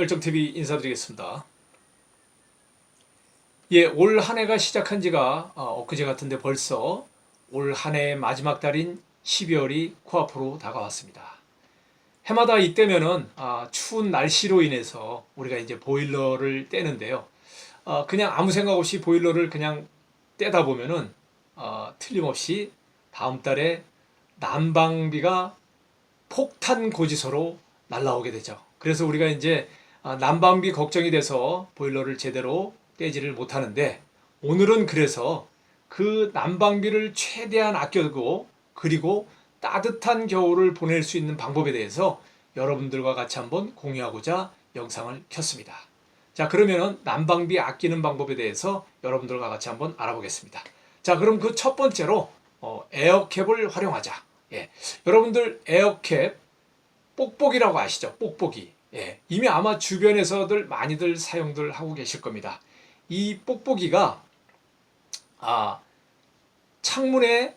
열정TV 인사드리겠습니다. 예, 올 한 해가 시작한 지가 어, 엊그제 같은데 벌써 올 한 해의 마지막 달인 12월이 코앞으로 다가왔습니다. 해마다 이때면은 아, 추운 날씨로 인해서 우리가 이제 보일러를 떼는데요. 어, 그냥 아무 생각 없이 보일러를 그냥 떼다 보면은 어, 틀림없이 다음 달에 난방비가 폭탄 고지서로 날라오게 되죠. 그래서 우리가 이제 아, 난방비 걱정이 돼서 보일러를 제대로 떼지를 못하는데 오늘은 그래서 그 난방비를 최대한 아껴두고 그리고 따뜻한 겨울을 보낼 수 있는 방법에 대해서 여러분들과 같이 한번 공유하고자 영상을 켰습니다. 자, 그러면은 난방비 아끼는 방법에 대해서 여러분들과 같이 한번 알아보겠습니다. 자, 그럼 그 첫 번째로 어, 에어캡을 활용하자. 예. 여러분들 에어캡 뽁뽁이라고 아시죠? 뽁뽁이. 예. 이미 아마 주변에서들 많이들 사용들 하고 계실 겁니다. 이 뽁뽁이가 아, 창문에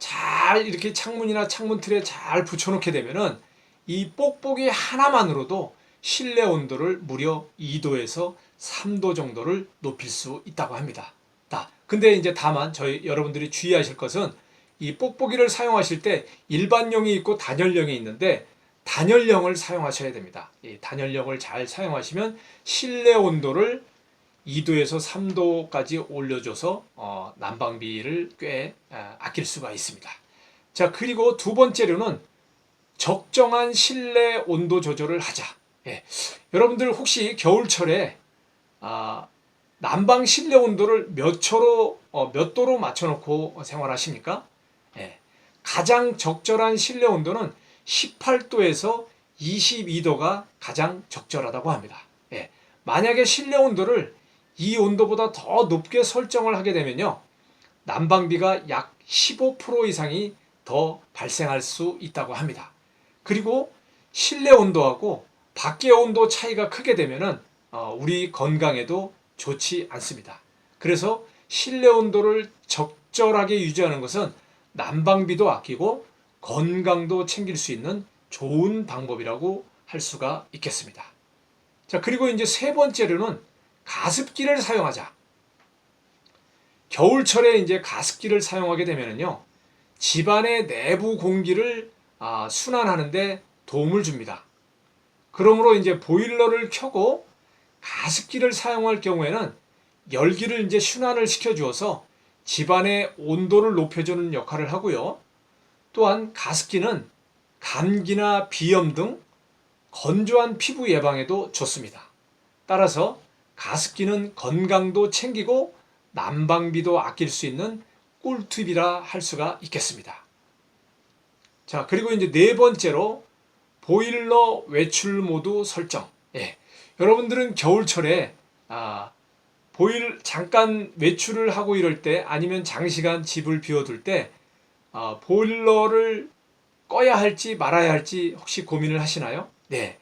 잘 이렇게 창문이나 창문 틀에 잘 붙여놓게 되면은 이 뽁뽁이 하나만으로도 실내 온도를 무려 2도에서 3도 정도를 높일 수 있다고 합니다. 다. 근데 이제 다만 저희 여러분들이 주의하실 것은 이 뽁뽁이를 사용하실 때 일반용이 있고 단열용이 있는데 단열령을 사용하셔야 됩니다. 이 단열령을 잘 사용하시면 실내 온도를 2도에서 3도까지 올려줘서 어, 난방비를 꽤 아, 아낄 수가 있습니다. 자 그리고 두 번째로는 적정한 실내 온도 조절을 하자. 예. 여러분들 혹시 겨울철에 아, 난방 실내 온도를 몇 초로 어, 몇 도로 맞춰놓고 생활하십니까? 예. 가장 적절한 실내 온도는 18도에서 22도가 가장 적절하다고 합니다. 예. 만약에 실내 온도를 이 온도보다 더 높게 설정을 하게 되면요. 난방비가 약 15% 이상이 더 발생할 수 있다고 합니다. 그리고 실내 온도하고 밖의 온도 차이가 크게 되면은 어, 우리 건강에도 좋지 않습니다. 그래서 실내 온도를 적절하게 유지하는 것은 난방비도 아끼고 건강도 챙길 수 있는 좋은 방법이라고 할 수가 있겠습니다. 자, 그리고 이제 세 번째로는 가습기를 사용하자. 겨울철에 이제 가습기를 사용하게 되면요. 집안의 내부 공기를 아, 순환하는데 도움을 줍니다. 그러므로 이제 보일러를 켜고 가습기를 사용할 경우에는 열기를 이제 순환을 시켜 주어서 집안의 온도를 높여주는 역할을 하고요. 또한 가습기는 감기나 비염 등 건조한 피부 예방에도 좋습니다. 따라서 가습기는 건강도 챙기고 난방비도 아낄 수 있는 꿀팁이라 할 수가 있겠습니다. 자, 그리고 이제 네 번째로 보일러 외출 모드 설정. 예. 여러분들은 겨울철에 아, 보일 잠깐 외출을 하고 이럴 때 아니면 장시간 집을 비워둘 때 아, 보일러를 꺼야 할지 말아야 할지 혹시 고민을 하시나요? 네.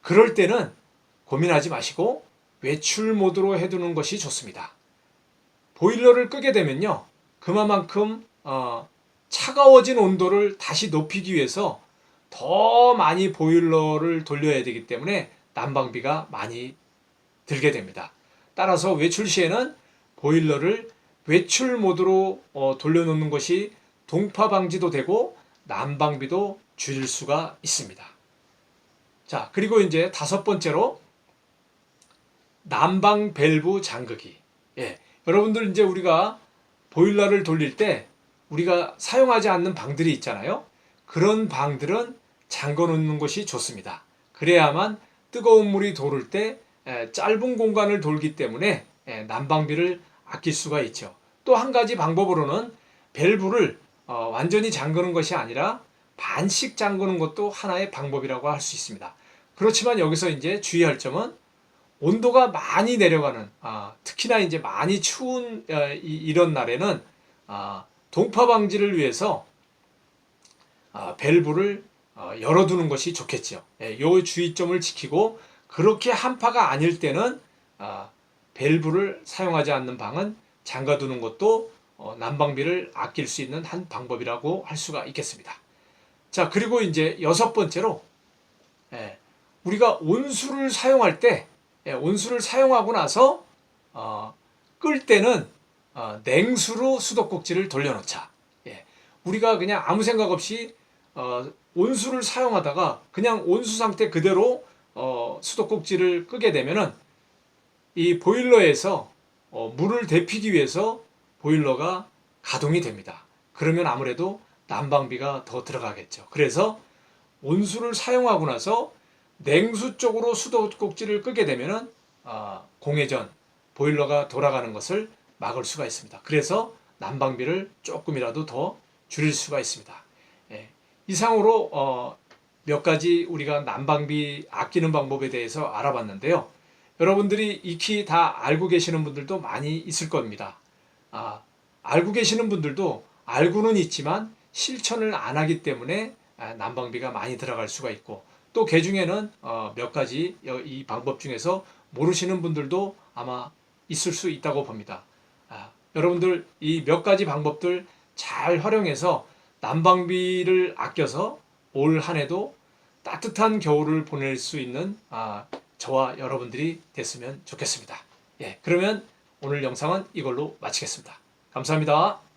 그럴 때는 고민하지 마시고 외출 모드로 해두는 것이 좋습니다. 보일러를 끄게 되면요. 그만큼 어, 차가워진 온도를 다시 높이기 위해서 더 많이 보일러를 돌려야 되기 때문에 난방비가 많이 들게 됩니다. 따라서 외출 시에는 보일러를 외출 모드로 어, 돌려놓는 것이 동파 방지도 되고 난방비도 줄일 수가 있습니다. 자, 그리고 이제 다섯 번째로 난방 밸브 잠그기. 예. 여러분들 이제 우리가 보일러를 돌릴 때 우리가 사용하지 않는 방들이 있잖아요. 그런 방들은 잠궈 놓는 것이 좋습니다. 그래야만 뜨거운 물이 도를 때 짧은 공간을 돌기 때문에 난방비를 아낄 수가 있죠. 또 한 가지 방법으로는 밸브를 어, 완전히 잠그는 것이 아니라 반씩 잠그는 것도 하나의 방법이라고 할 수 있습니다. 그렇지만 여기서 이제 주의할 점은 온도가 많이 내려가는 아, 특히나 이제 많이 추운 어, 이, 런 날에는 아, 동파 방지를 위해서 아, 밸브를 어, 열어두는 것이 좋겠죠. 예, 요 주의점을 지키고 그렇게 한파가 아닐 때는 아, 밸브를 사용하지 않는 방은 잠가두는 것도 어, 난방비를 아낄 수 있는 한 방법이라고 할 수가 있겠습니다. 자 그리고 이제 여섯 번째로 예, 우리가 온수를 사용할 때 예, 온수를 사용하고 나서 어, 끌 때는 어, 냉수로 수도꼭지를 돌려놓자. 예, 우리가 그냥 아무 생각 없이 어, 온수를 사용하다가 그냥 온수 상태 그대로 어, 수도꼭지를 끄게 되면은 이 보일러에서 어, 물을 데피기 위해서 보일러가 가동이 됩니다. 그러면 아무래도 난방비가 더 들어가겠죠. 그래서 온수를 사용하고 나서 냉수 쪽으로 수도꼭지를 끄게 되면은 아, 공회전 보일러가 돌아가는 것을 막을 수가 있습니다. 그래서 난방비를 조금이라도 더 줄일 수가 있습니다. 예, 이상으로 어, 몇 가지 우리가 난방비 아끼는 방법에 대해서 알아봤는데요. 여러분들이 익히 다 알고 계시는 분들도 많이 있을 겁니다. 아, 알고 계시는 분들도 알고는 있지만 실천을 안 하기 때문에 아, 난방비가 많이 들어갈 수가 있고 또그 중에는 어, 몇 가지 여- 이 방법 중에서 모르시는 분들도 아마 있을 수 있다고 봅니다. 아, 여러분들 이 몇 가지 방법들 잘 활용해서 난방비를 아껴서 올 한해도 따뜻한 겨울을 보낼 수 있는 아, 저와 여러분들이 됐으면 좋겠습니다. 예, 그러면 오늘 영상은 이걸로 마치겠습니다. 감사합니다.